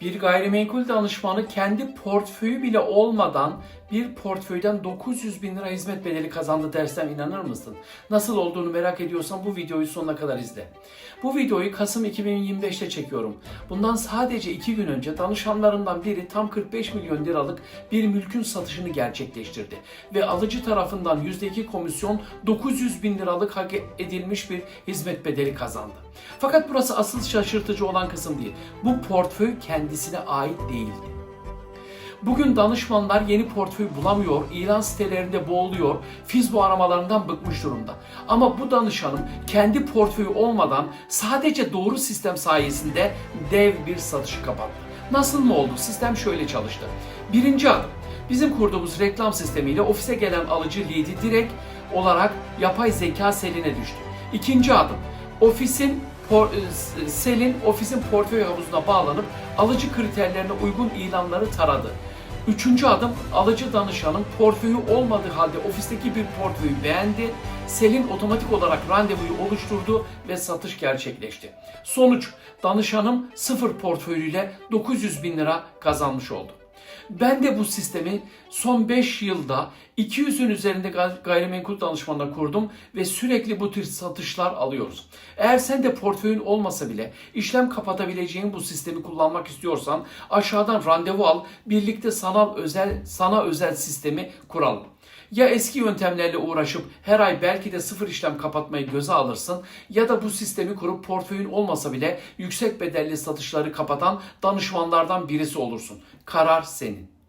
Bir gayrimenkul danışmanı kendi portföyü bile olmadan bir portföyden 900 bin lira hizmet bedeli kazandı dersem inanır mısın? Nasıl olduğunu merak ediyorsan bu videoyu sonuna kadar izle. Bu videoyu Kasım 2025'te çekiyorum. Bundan sadece 2 gün önce danışanlarından biri tam 45 milyon liralık bir mülkün satışını gerçekleştirdi. Ve alıcı tarafından %2 komisyon 900 bin liralık hak edilmiş bir hizmet bedeli kazandı. Fakat burası asıl şaşırtıcı olan kısım değil. Bu portföy kendisine ait değildi. Bugün danışmanlar yeni portföy bulamıyor, ilan sitelerinde boğuluyor, Fizbo aramalarından bıkmış durumda. Ama bu danışanım kendi portföyü olmadan sadece doğru sistem sayesinde dev bir satışı kapattı. Nasıl mı oldu? Sistem şöyle çalıştı. Birinci adım, bizim kurduğumuz reklam sistemiyle ofise gelen alıcı lead'i direkt olarak yapay zeka seline düştü. İkinci adım, ofisin por- e, selin ofisin portföy havuzuna bağlanıp alıcı kriterlerine uygun ilanları taradı. Üçüncü adım alıcı danışanın portföyü olmadığı halde ofisteki bir portföyü beğendi. Selin otomatik olarak randevuyu oluşturdu ve satış gerçekleşti. Sonuç danışanım sıfır portföyüyle 900 bin lira kazanmış oldu. Ben de bu sistemi son 5 yılda 200'ün üzerinde gay- gayrimenkul danışmanla kurdum ve sürekli bu tür satışlar alıyoruz. Eğer sen de portföyün olmasa bile işlem kapatabileceğin bu sistemi kullanmak istiyorsan aşağıdan randevu al, birlikte sanal özel sana özel sistemi kuralım. Ya eski yöntemlerle uğraşıp her ay belki de sıfır işlem kapatmayı göze alırsın ya da bu sistemi kurup portföyün olmasa bile yüksek bedelli satışları kapatan danışmanlardan birisi olursun. Karar senin.